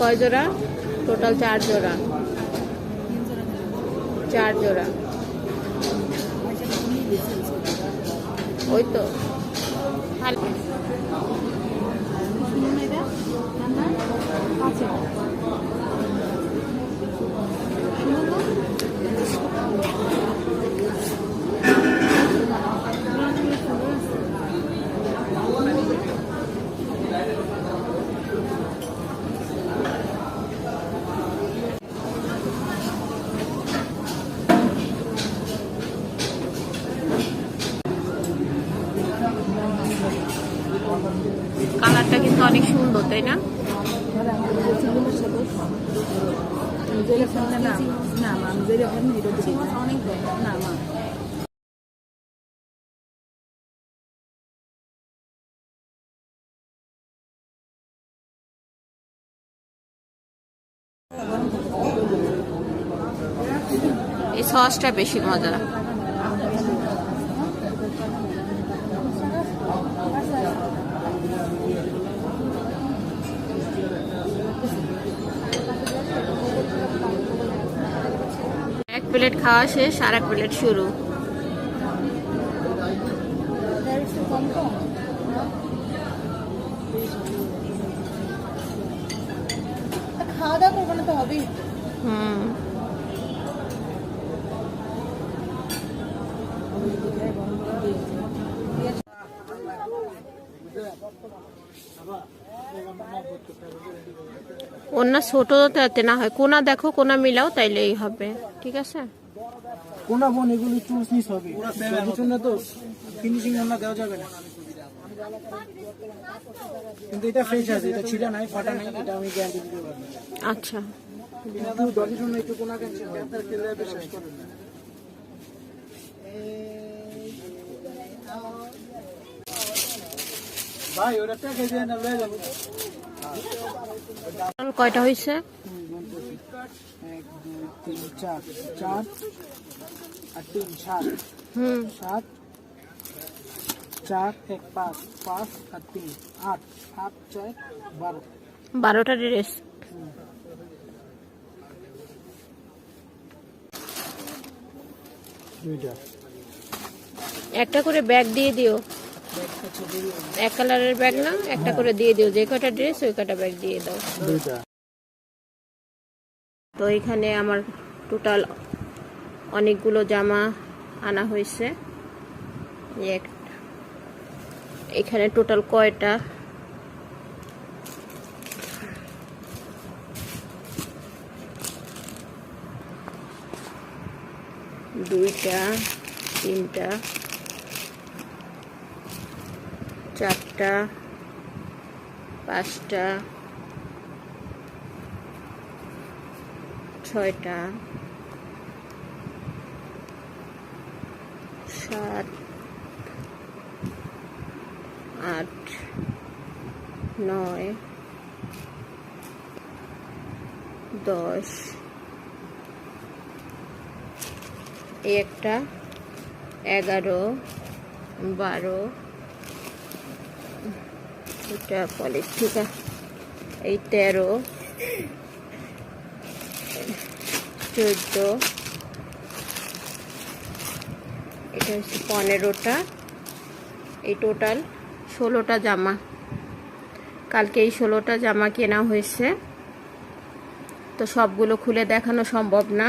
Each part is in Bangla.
কয় জোড়া? টোটাল চার জোড়া। চার জোড়া। ওই তো ভালো। কালারটা কিন্তু অনেক সুন্দর তাই না? এই সসটা বেশি মজা এক প্লেট খাওয়া শেষ আর এক প্লেট শুরু। খাওয়া দাওয়া করব না তো হবেই। হুম। অন্য ছোট যাতে না হয়। কোনা দেখো কোনা মিলাও তাইলেই হবে। ঠিক আছে? কোনা বোন এগুলো চুজ নিস হবে। বুঝুন না তো? ফিনিশিং অন্য দেওয়া যাবে না। কিন্তু এটা ফ্রেশ আছে এটা ছিটা নাই ফাটা নাই এটা আমি গ্যারান্টি দিতে পারব। আচ্ছা। কিন্তু দশের জন্য একটু কোনা ক্যান্সেল আপনার খেলে বিশ্বাস করুন। না ভাই ওটা টাকা দিয়ে না লয়ে যাব। কয়টা হয়েছে? এক দুই তিন চার চার আর তিন সাত হুম। সাত চার এক পাঁচ পাঁচ আর তিন আট বারো বারোটা ড্রেস একটা করে ব্যাগ দিয়ে দিও। এক কালারের ব্যাগ না একটা করে দিয়ে দিও যে কটা ড্রেস ওই কটা ব্যাগ দিয়ে দাও। তো এখানে আমার টোটাল অনেকগুলো জামা আনা হয়েছে। এখানে টোটাল কয়টা? দুইটা তিনটা চারটা পাঁচটা ছয়টা সাত আট নয় দশ। একটা এগারো বারো এটা পলিশ, ঠিক আছে? এই তেরো, চোদ্দ, এটা হচ্ছে পনেরোটা, এই টোটাল ষোলোটা জামা। কালকে এই ষোলোটা জামা কেনা হয়েছে। তো সবগুলো খুলে দেখানো সম্ভব না।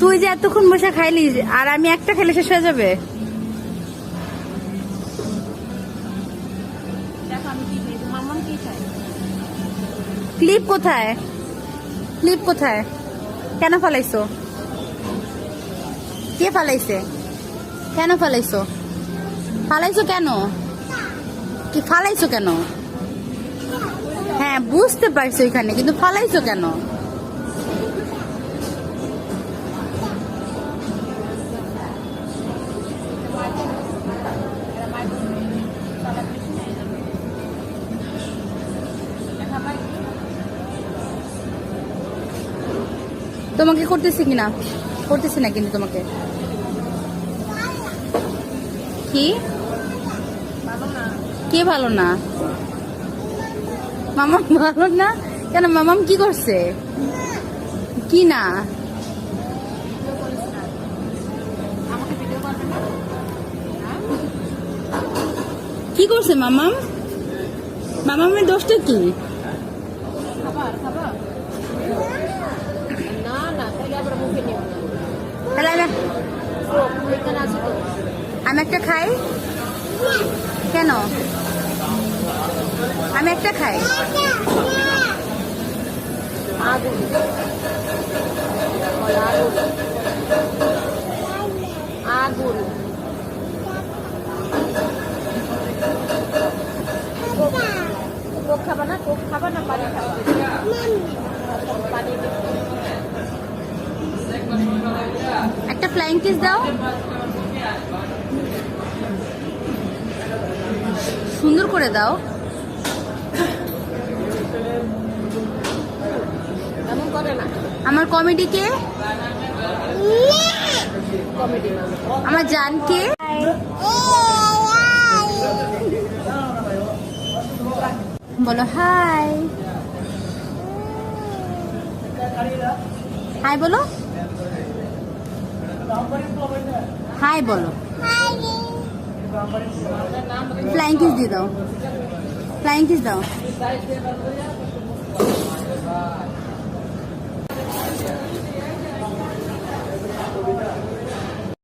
তুই যে এতক্ষণ বসে খাইলি আর আমি একটা খেলে শেষ হয়ে যাবে। ক্লিপ কোথায়? ক্লিপ কোথায়? কেন ফালাইছো? কে ফালাইছে? কেন ফালাইছো? ফালাইছো কেন? কি ফালাইছো কেন? হ্যাঁ বুঝতে পারছ এখানে কিন্তু ফালাইছো কেন? তোমাকে করতেছি কিনা? করতেছি না কিন্তু তোমাকে। কি? কে ভালো না? মামাম ভালো না? কেন মামাম কি করছে? কি না? কি করছে মামাম? মামামের দোষটা কি? না না তাহলে আমি- একটা খাই? কেন? আমি একটা খাই? আগুন। কোক খাবা না? কোক খাবা না? পানি খাবা। পানি একটা ফ্লাইং কিস দাও। সুন্দর করে দাও। আমার কমেডি আমার জানকে? বলো হাই হাই বলো। হাই বলো। ফ্লাইং কিস দিয়ে দাও। ফ্লাইং কিস দাও।